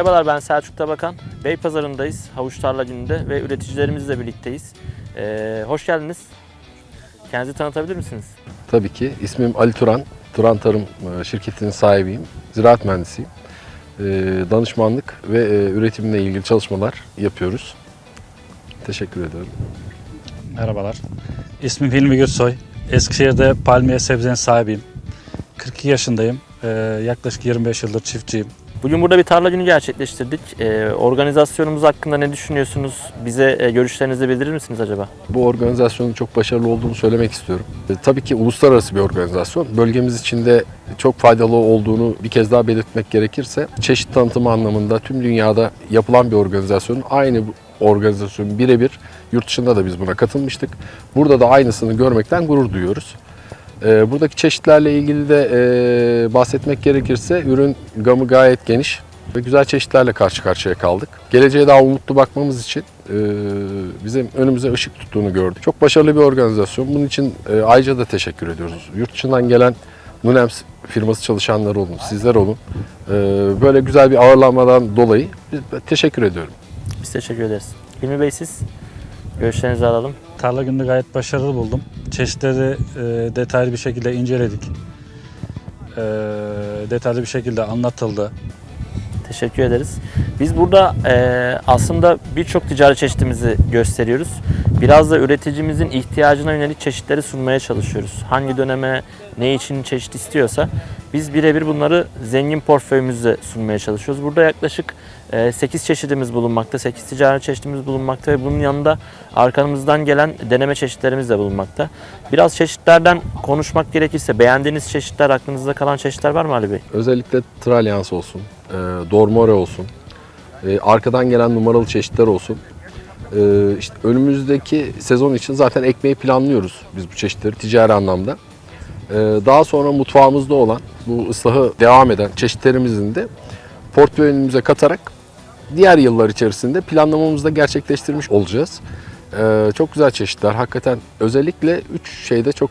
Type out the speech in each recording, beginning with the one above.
Merhabalar ben Selçuk Tabakan. Beypazarı'ndayız. Havuç Tarla Günü'nde ve üreticilerimizle birlikteyiz. Ee, hoş geldiniz. Kendinizi tanıtabilir misiniz? Tabii ki. İsmim Ali Turan. Turan Tarım e, şirketinin sahibiyim. Ziraat mühendisiyim. E, Danışmanlık ve e, üretimle ilgili çalışmalar yapıyoruz. Teşekkür ederim. Merhabalar. İsmim Hilmi Gürsoy. Eskişehir'de palmiye sebzenin sahibiyim. 42 yaşındayım. Ee, yaklaşık 25 yıldır çiftçiyim. Bugün burada bir tarla günü gerçekleştirdik. Ee, organizasyonumuz hakkında ne düşünüyorsunuz? Bize e, görüşlerinizi bildirir misiniz acaba? Bu organizasyonun çok başarılı olduğunu söylemek istiyorum. E, Tabii ki uluslararası bir organizasyon. Bölgemiz için de çok faydalı olduğunu bir kez daha belirtmek gerekirse çeşit tanıtımı anlamında tüm dünyada yapılan bir organizasyonun aynı organizasyonun birebir yurt dışında da biz buna katılmıştık. Burada da aynısını görmekten gurur duyuyoruz. E, Buradaki çeşitlerle ilgili de e, bahsetmek gerekirse ürün gamı gayet geniş ve güzel çeşitlerle karşı karşıya kaldık. Geleceğe daha umutlu bakmamız için e, bizim önümüze ışık tuttuğunu gördük. Çok başarılı bir organizasyon. Bunun için e, ayrıca da teşekkür ediyoruz. Yurt dışından gelen Nunems firması çalışanları olun, sizler olun. E, böyle güzel bir ağırlanmadan dolayı biz teşekkür ediyorum. Biz teşekkür ederiz. Hilmi Bey siz görüşlerinizi alalım. Tarla gününü gayet başarılı buldum. Çeşitleri e, detaylı bir şekilde inceledik. E, detaylı bir şekilde anlatıldı. Teşekkür ederiz. Biz burada e, aslında birçok ticari çeşitimizi gösteriyoruz. Biraz da üreticimizin ihtiyacına yönelik çeşitleri sunmaya çalışıyoruz. Hangi döneme ne için çeşit istiyorsa biz birebir bunları zengin portföyümüzde sunmaya çalışıyoruz. Burada yaklaşık 8 çeşidimiz bulunmakta, 8 ticari çeşitimiz bulunmakta ve bunun yanında arkamızdan gelen deneme çeşitlerimiz de bulunmakta. Biraz çeşitlerden konuşmak gerekirse beğendiğiniz çeşitler, aklınızda kalan çeşitler var mı Ali Bey? Özellikle Tralyans olsun, e, Dormore olsun, e, arkadan gelen numaralı çeşitler olsun. E, işte önümüzdeki sezon için zaten ekmeği planlıyoruz biz bu çeşitleri ticari anlamda. E, daha sonra mutfağımızda olan bu ıslahı devam eden çeşitlerimizin de portföyümüze katarak diğer yıllar içerisinde planlamamızı da gerçekleştirmiş olacağız. E, çok güzel çeşitler. Hakikaten özellikle 3 şeyde çok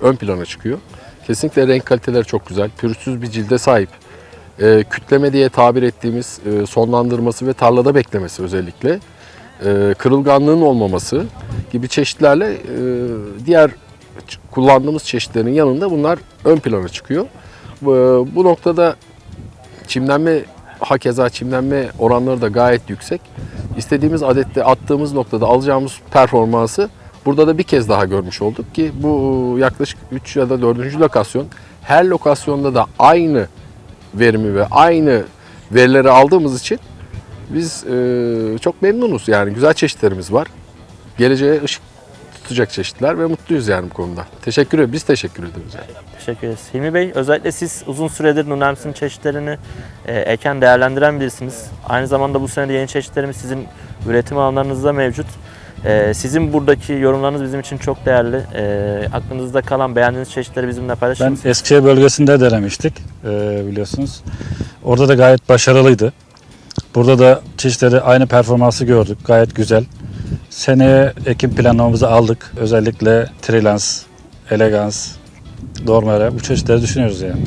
ön plana çıkıyor. Kesinlikle renk kaliteleri çok güzel. Pürüzsüz bir cilde sahip. E, kütleme diye tabir ettiğimiz e, sonlandırması ve tarlada beklemesi özellikle. E, kırılganlığın olmaması gibi çeşitlerle e, diğer kullandığımız çeşitlerin yanında bunlar ön plana çıkıyor. Bu, bu noktada çimlenme hakeza çimlenme oranları da gayet yüksek. İstediğimiz adette attığımız noktada alacağımız performansı burada da bir kez daha görmüş olduk ki bu yaklaşık 3 ya da 4. lokasyon her lokasyonda da aynı verimi ve aynı verileri aldığımız için biz e, çok memnunuz. Yani güzel çeşitlerimiz var. Geleceğe ışık tutacak çeşitler ve mutluyuz yani bu konuda. Teşekkür ederiz. Biz teşekkür ederiz. Yani. Teşekkür ederiz. Hilmi Bey, özellikle siz uzun süredir Nunems'in çeşitlerini e, eken değerlendiren birisiniz. Aynı zamanda bu sene de yeni çeşitlerimiz sizin üretim alanlarınızda mevcut. E, sizin buradaki yorumlarınız bizim için çok değerli. E, aklınızda kalan, beğendiğiniz çeşitleri bizimle paylaşır Ben? Eskişehir bölgesinde denemiştik e, biliyorsunuz. Orada da gayet başarılıydı. Burada da çeşitleri aynı performansı gördük. Gayet güzel. Seneye ekim planlamamızı aldık. Özellikle Trilans, Elegans, Dormere bu çeşitleri düşünüyoruz yani.